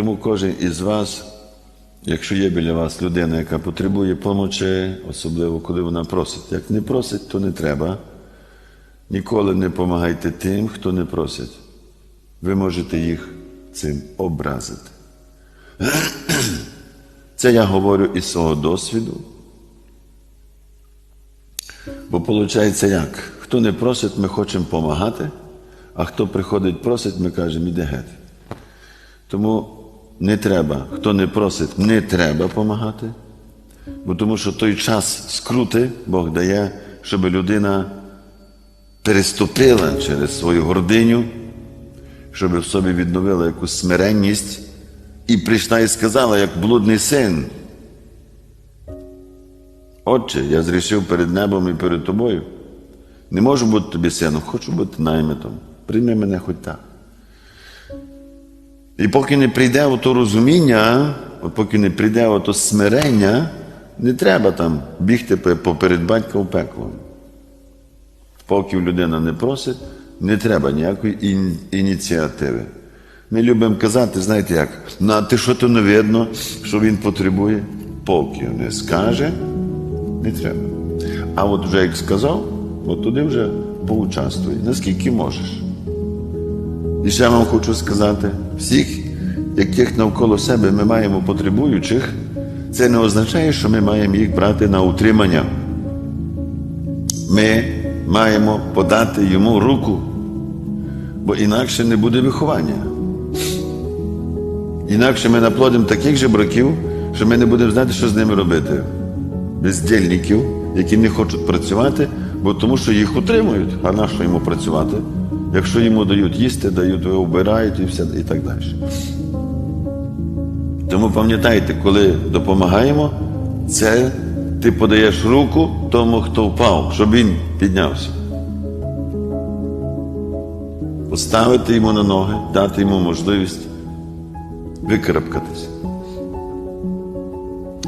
Тому кожен із вас, якщо є біля вас людина, яка потребує помочі, особливо коли вона просить. Як не просить, то не треба. Ніколи не допомагайте тим, хто не просить. Ви можете їх цим образити. Це я говорю із свого досвіду. Бо виходить як? Хто не просить, ми хочемо допомагати, а хто приходить просить, ми кажемо, іди геть. Тому не треба, хто не просить, не треба допомагати, бо тому що той час скрути Бог дає, щоб людина переступила через свою гординю, щоб в собі відновила якусь смиренність і прийшла і сказала, як блудний син. Отче, я зрішив перед небом і перед тобою. Не можу бути тобі сином, хочу бути наймитом. Прийми мене хоч так. І поки не прийде ото розуміння, поки не прийде ото смирення, не треба там бігти пе- поперед батька в пекло. Поки людина не просить, не треба ніякої ініціативи. Ми любимо казати, знаєте як, ну ти що то не видно, що він потребує? Поки не скаже, не треба. А от вже як сказав, от туди вже поучаствуй, наскільки можеш. І ще вам хочу сказати, всіх, яких навколо себе ми маємо потребуючих, це не означає, що ми маємо їх брати на утримання. Ми маємо подати йому руку, бо інакше не буде виховання. Інакше ми наплодимо таких же браків, що ми не будемо знати, що з ними робити. Бездільників, які не хочуть працювати, бо тому що їх утримують. А на що йому працювати? Якщо йому дають їсти, дають вбирають і все і так далі. Тому пам'ятайте, коли допомагаємо, це ти подаєш руку тому, хто впав, щоб він піднявся. Поставити йому на ноги, дати йому можливість викарабкатися.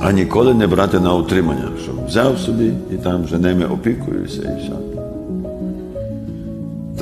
А ніколи не брати на утримання, що взяв собі і там вже ними опікуюся і все.